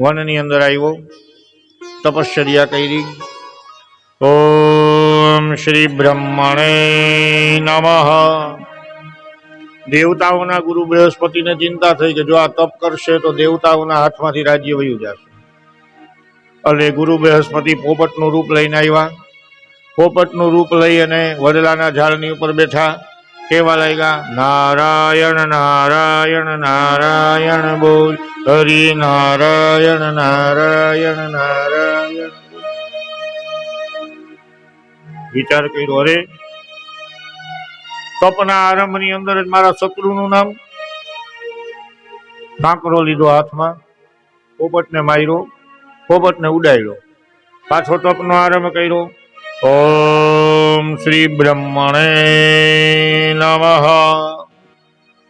વનની અંદર આવ્યો, તપશ્ચર્યા કરી. ઓમ શ્રી બ્રહ્મણે નમઃ. દેવતાઓના ગુરુ બૃહસ્પતિને ચિંતા થઈ કે જો આ તપ કરશે તો દેવતાઓના હાથમાંથી રાજ્ય વયું જશે. એટલે ગુરુ બૃહસ્પતિ પોપટનું રૂપ લઈને આવ્યા. પોપટનું રૂપ લઈ અને વડલાના ઝાડની ઉપર બેઠા. કેવા લાગ્યા? નારાયણ નારાયણ નારાયણ બોલ. હરિ નારાયણ નારાયણ નારાયણ વિચાર કર્યો, અરે. તપના આરંભની અંદર જ મારા શત્રુનું નામ કાંકરો લીધો હાથમાં. પોપટને માર્યો, પોપટને ઉડાડ્યો. પાછો તપનો આરંભ કર્યો. ઓમ શ્રી બ્રહ્મણે. નમઃ.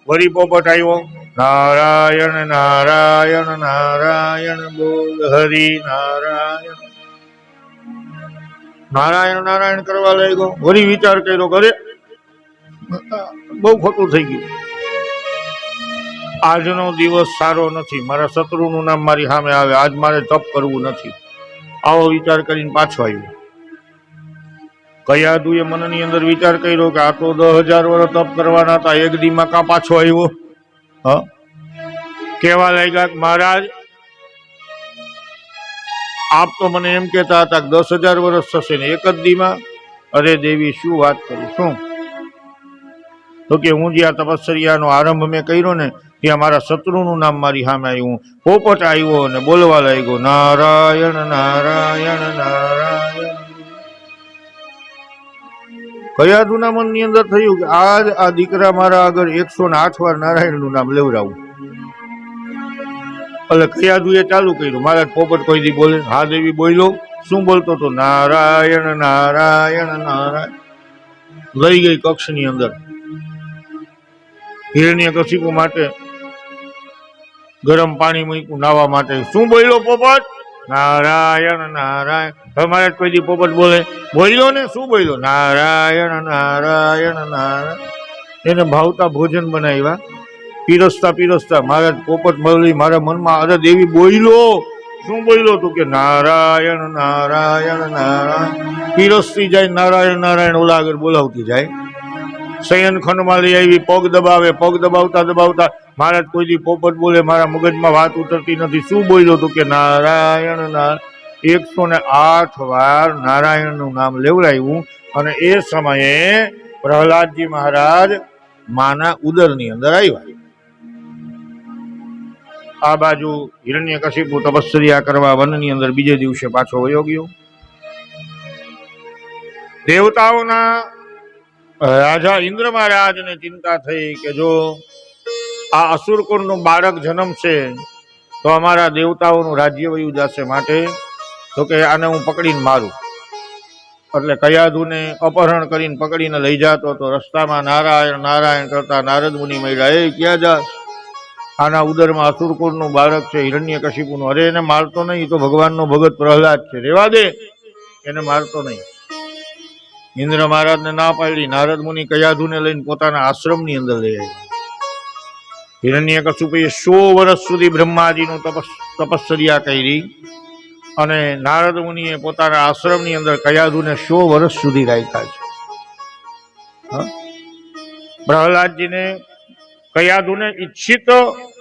વરી પોપટ આવ્યો. નારાયણ નારાયણ નારાયણ બોલ હરિ, નારાયણ. નારાયણ નારાયણ કરવા લાગ્યો. વરી વિચાર કર્યો કરે બહુ ખોટું થઈ ગયું. આજનો દિવસ સારો નથી. મારા શત્રુનું નામ મારી સામે આવે. આજ મારે તપ કરવું નથી. આવો વિચાર કરીને પાછો આવ્યો. કયાદુએ મનની અંદર વિચાર કર્યો કે આ તો દસ હજાર વર્ષ તપ કરવાના હતા, એક દીમાં કા પાછો આવ્યો? હ? કેવા લાગ્યા મહારાજ, આપ તો મને એમ કહેતા હતા કે દસ હજાર વર્ષ થશે ને એક જ દીમાં? અરે દેવી, શું વાત કરું, શું? તો કે હું જ્યાં તપશ્ચર્યાનો આરંભ મેં કર્યો ને, ત્યાં મારા શત્રુનું નામ મારી સામે આવ્યું. પોપટ આવ્યો અને બોલવા લાગ્યો, નારાયણ નારાયણ નારાયણ. કયા દુના મનની અંદર થયું કે આજ આ દીકરા મારા આગળ એકસો ને આઠ વાર નારાયણનું નામ લેવડાવું. એટલે કયાદુએ ચાલુ કર્યું. મારા પોપટ કોઈ દી બોલે, હા દેવી, બોલ્યો. શું બોલતો તો, નારાયણ નારાયણ નારાયણ. લઈ ગઈ કક્ષની અંદર. હિરણ્ય કશીપુ માટે ગરમ પાણી મૂક્યું, નાવા માટે. શું બોલ્યો પોપટ? નારાયણ નારાયણ. હવે મારે કોઈ દી પોપટ બોલે, બોલ્યો ને શું બોલ્યો? નારાયણ નારાયણ નારાયણ. એને ભાવતા ભોજન બનાવ્યા. પીરસતા પીરસતા મહારાજ પોપટ મળી મારા મનમાં અરે દેવી બોલ્યો. શું બોલ્યો તું કે નારાયણ નારાયણ નારાયણ. પીરસતી જાય, નારાયણ નારાયણ ઓલા આગળ બોલાવતી જાય. શયન ખંડમાં લઈ આવી, પગ દબાવે, પગ દબાવતા દબાવતા મહારાજ કોઈ દી પોપટ બોલે, મારા મગજમાં વાત ઉતરતી નથી. શું બોલ્યો તું કે નારાયણ નારાયણ. એકસો ને આઠ વાર નારાયણનું નામ લેવડાવ્યું અને એ સમયે પ્રહલાદજી મહારાજ માના ઉદરની અંદર આવ્યા. આ બાજુ હિરણ્યકશિપુ તપસ્યા કરવા વનની અંદર બીજે દિવસે પાછો વયો ગયો. દેવતાઓના રાજા ઇન્દ્ર મહારાજને ચિંતા થઈ કે જો આ અસુરકુળનું બાળક જન્મશે તો અમારા દેવતાઓનું રાજ્ય વયું જશે માટે તો કે આને હું પકડીને મારું. એટલે કયાધુને અપહરણ કરીને પકડીને લઈ જતો તો રસ્તામાં નારાયણ નારાયણ કરતા નારદ મુનિ મળ્યા, એ, ક્યાં જાસ આના ઉદરમાં અસુરકુળનું બાળક છે હિરણ્ય કશિપુનું અરે, એને મારતો નહીં તો ભગવાનનો ભગત પ્રહલાદ છે. રેવા દે. એને મારતો નહીં. ઇન્દ્ર મહારાજને ના પાડી. નારદ મુનિ કયાધુને લઈને પોતાના આશ્રમની અંદર લઈ આવ્યા. હિરણ્ય કશુપે સો વર્ષ સુધી બ્રહ્માજીનું તપસ તપશ્ચર્યા કરી. અને નારદ મુનિએ પોતાના આશ્રમની અંદર કયાદુને સો વર્ષ સુધી રાખ્યા છે. પ્રહલાદજીને કયાદુને ઈચ્છિત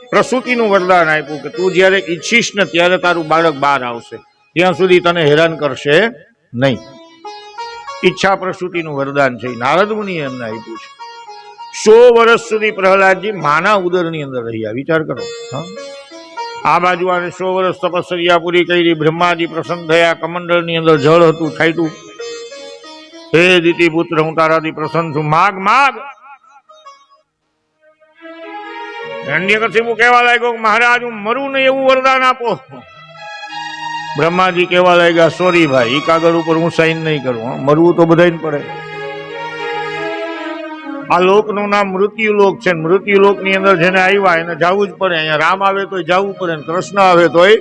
પ્રસૂતિનું વરદાન આપ્યું કે તું જ્યારે ઈચ્છીશ ને ત્યારે તારું બાળક બહાર આવશે. ત્યાં સુધી તને હેરાન કરશે નહીં. ઈચ્છા પ્રસૂતિનું વરદાન છે. નારદ મુનિએ એમને આપ્યું છે. સો વર્ષ સુધી પ્રહલાદજી માના ઉદરની અંદર રહ્યા. વિચાર કરો. હા? આ બાજુ આને સો વર્ષ તપસ્યા પૂરી કરી, બ્રહ્માજી પ્રસન્ન થયા, કમંડળની અંદર જળ હતું, છાંટ્યું. હે દીતિ પુત્ર હું તારાથી પ્રસન્ન છું. માગ માગ! હિરણ્યકશિપુ કહેવા લાગ્યો મહારાજ, હું મરું નહીં એવું વરદાન આપો. બ્રહ્માજી કહેવા લાગ્યા, સોરી ભાઈ કાગળ ઉપર હું સાઈન નહીં કરું. મરવું તો બધાને પડે. આ લોકનું નામ મૃત્યુ લોક છે. ને મૃત્યુ લોકની અંદર જેને આવ્યા એને જવું જ પડે. અહીંયા રામ આવે તોય જવું પડે ને કૃષ્ણ આવે તોય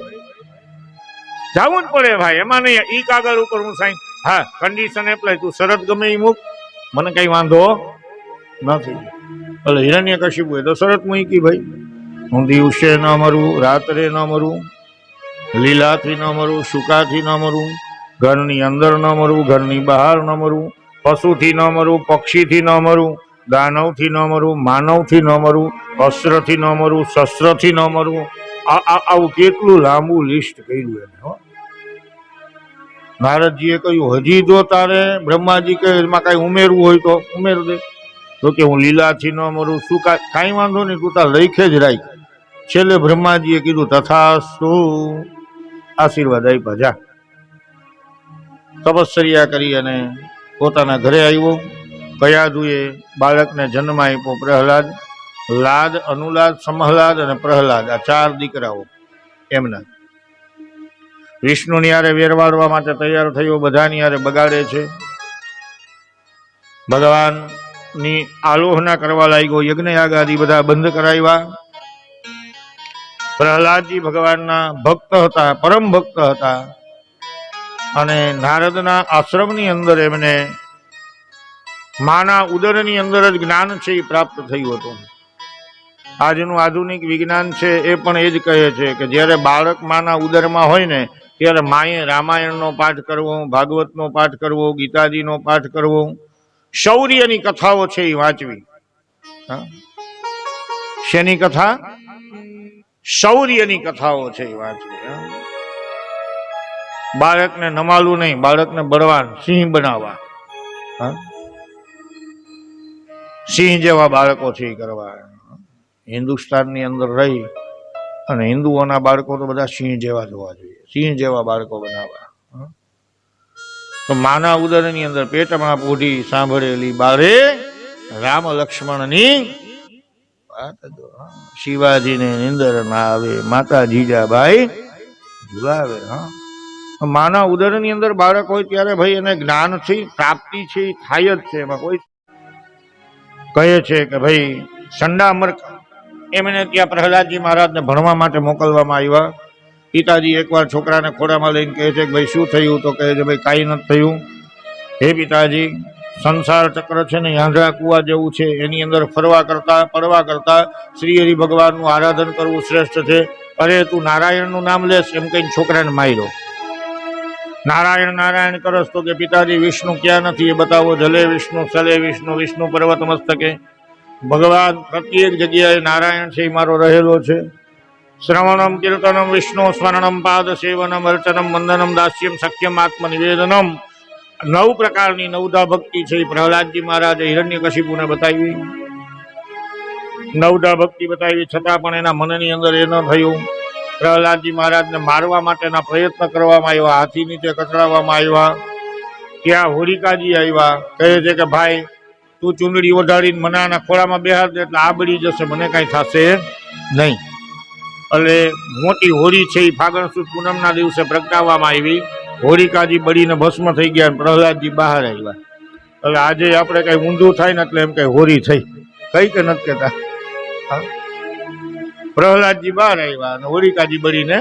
જવું જ પડે ભાઈ. એમાં નહીં. ઈ કાગળ ઉપર હું સાઈ હા કન્ડિશન એપ્લાય તું શરત ગમે એ મૂક. મને કઈ વાંધો નથી. એટલે હિરણ્ય કશિપુ એ તો શરત મૂકી ભાઈ. હું દિવસે ન મરું, રાત્રે ન મરું, લીલાથી ન મરું, સુકાથી ન મરું, ઘરની અંદર ન મરવું ઘરની બહાર ન મરવું પશુથી ન મરવું પક્ષીથી ન મરવું દાનવથી ન મરવું માનવથી ન મરવું અસ્ત્રથી ન મરવું શસ્ત્રથી ન મરવું આવું કેટલું લાંબુ લિસ્ટ કર્યું એને, હો. નારદજીએ કહ્યું, હજી જો તારે બ્રહ્માજી કે એમાં કાંઈ ઉમેરવું હોય તો ઉમેર દે. તો કે, હું લીલાથી ન મરું, શું કાંઈ કાંઈ વાંધો નહીં, તું તાર લઈખે જ રાખ. છેલ્લે બ્રહ્માજીએ કીધું, તથાસ્તુ. આશીર્વાદ આપ્યા, જા. તપશ્ચર્યા કરી અને પોતાના ઘરે આવ્યો. કયા દુએ બાળકને જન્મ આપ્યો પ્રહલાદ, લાદ, અનુલાદ, સમહલાદ અને પ્રહલાદ, આ ચાર દીકરાઓ એમના. વિષ્ણુની યારે વેરવાડવા માટે તૈયાર થયો, બધાની યારે બગાડે છે. ભગવાનની આલોહના કરવા લાગ્યો, યજ્ઞ યાગ આદિ બધા બંધ કરાવ્યા. પ્રહલાદજી ભગવાનના ભક્ત હતા, પરમ ભક્ત હતા. અને નારદના આશ્રમની અંદર એમને માના ઉદરની અંદર જ જ્ઞાન છે એ પ્રાપ્ત થયું હતું આજનું આધુનિક વિજ્ઞાન છે એ પણ એ જ કહે છે કે જ્યારે બાળક માના ઉદરમાં હોય ને, ત્યારે માએ રામાયણનો પાઠ કરવો, ભાગવતનો પાઠ કરવો, ગીતાજીનો પાઠ કરવો, શૌર્યની કથાઓ છે એ વાંચવી? શેની કથા શૌર્યની કથાઓ છે એ વાંચવી? બાળકને નમાલું નહીં, બાળકને બળવાન, સિંહ બનાવવા, હા? સિંહ જેવા બાળકોથી કરવા હિન્દુસ્તાનની અંદર રહી અને હિન્દુઓના બાળકો તો બધા સિંહ જેવા જોવા જોઈએ સિંહ જેવા બાળકો બનાવવા? તો માના ઉદરની અંદર પેટમાં પોઢી સાંભળેલી બારે રામ લક્ષ્મણની. શિવાજીને નિંદર ના આવે, માતા જીજાબાઈ જુલાવે હા માના ઉદરની અંદર બાળક હોય ત્યારે ભાઈ એને જ્ઞાન છે પ્રાપ્તિ છે થાય જ છે એમાં કોઈ કહે છે કે ભાઈ સંડામર એમને ત્યાં પ્રહલાદજી મહારાજને ભણવા માટે મોકલવામાં આવ્યા. પિતાજી એકવાર છોકરાને ખોડામાં લઈને કહે છે કે ભાઈ, શું થયું? તો કહે છે, ભાઈ, કાંઈ નથી થયું. હે પિતાજી, સંસાર ચક્ર છે ને, આંધળા કુવા જેવું છે. એની અંદર ફરવા કરતા, પડવા કરતા શ્રી હરિ ભગવાનનું આરાધન કરવું શ્રેષ્ઠ છે. અરે, તું નારાયણનું નામ લેશ. એમ કહીને છોકરાને માર્યો. નારાયણ નારાયણ કરસ તો કે પિતાજી, વિષ્ણુ ક્યાં નથી? એ બતાવો, જલે વિષ્ણુ ચલે વિષ્ણુ વિષ્ણુ પર્વત મસ્તકે. ભગવાન પ્રત્યેક જગ્યાએ નારાયણ છે, એ મારો રહેલો છે. શ્રવણમ, કીર્તનમ, વિષ્ણુ, સ્મરણમ, પાદ, સેવનમ, અર્ચનમ, વંદનમ, દાસ્યમ, સખ્યમ આત્મનિવેદનમ નવ પ્રકારની નવદા ભક્તિ છે, એ પ્રહલાદજી મહારાજે હિરણ્ય કશિપુને બતાવી. નવદા ભક્તિ બતાવી, છતાં પણ એના મનની અંદર એ ન થયું. પ્રહલાદજી મહારાજને મારવા માટેના પ્રયત્ન કરવામાં આવ્યા, હાથી નીચે કચડાવવામાં આવ્યા. ત્યાં હોરિકાજી આવ્યા, કહે છે કે ભાઈ, તું ચૂંદડી ઓઢાડીને મને આના ખોળામાં બેહાડ દે એટલે આ બળી જશે, મને કાંઈ થશે નહીં. એટલે મોટી હોળી છે એ ફાગણ સુદ પૂનમના દિવસે પ્રગટાવવામાં આવી. હોરિકાજી બળીને ભસ્મ થઈ ગયા પ્રહલાદજી બહાર આવ્યા. એટલે આજે આપણે કઈ ઊંધું થાય ને એટલે એમ કઈ હોળી થઈ. કઈ કે નથી કહેતા. હા? પ્રહલાદજી બહાર આવ્યા અને હોરિકાજી બળીને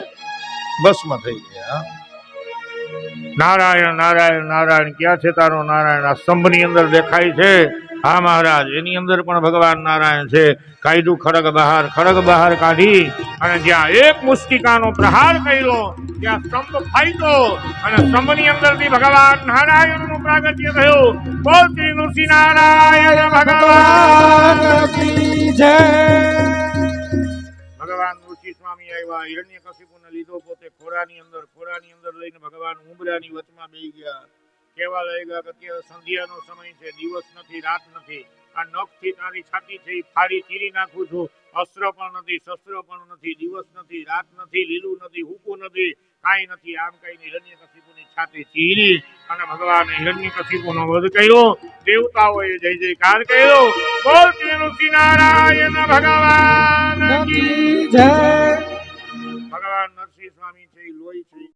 ભસ્મ થઈ ગયા. નારાયણ નારાયણ નારાયણ, ક્યાં છે તારો નારાયણ? આ સ્તંભની અંદર દેખાય છે. હા, મહારાજ, એની અંદર પણ ભગવાન નારાયણ છે. કાયદું ખડગ બહાર ખડગ બહાર કાઢી અને જ્યાં એક મુસ્તિકાનો પ્રહાર કર્યો, ત્યાં સ્તંભ ફાટ્યો અને સ્તંભની અંદરથી ભગવાન નારાયણનું પ્રાગટ્ય થયું. બોલ શ્રી નૃસિંહ નારાયણ, ભગવાન! ભગવાન ઋષિ સ્વામી આવ્યા હિરણ્ય કશિપુને લીધો પોતે ખોરાની અંદર ખોરાની અંદર લઈને ભગવાન ઉમરાની વચમાં બેસી ગયા. કેવા લઈ ગયા અત્યારે સંધ્યાનો સમય છે, દિવસ નથી, રાત નથી. આ નખથી તારી છાતી છે, ઈ ફાડી ચીરી નાખું છું. અસ્ત્ર પણ નથી, શસ્ત્ર પણ નથી, દિવસ નથી, રાત નથી, લીલું નથી, હુકું નથી, કાંઈ નથી. આમ કહીને હિરણ્ય કશિપુની છાતી ચીરી અને ભગવાન હિરણ્ય કશિપુનો વધ કર્યો. દેવતાઓએ જય જયકાર કર્યો. બોલ શ્રી નારાયણ ભગવાન ભગવાન નરસિંહ સ્વામી છે લોહી છે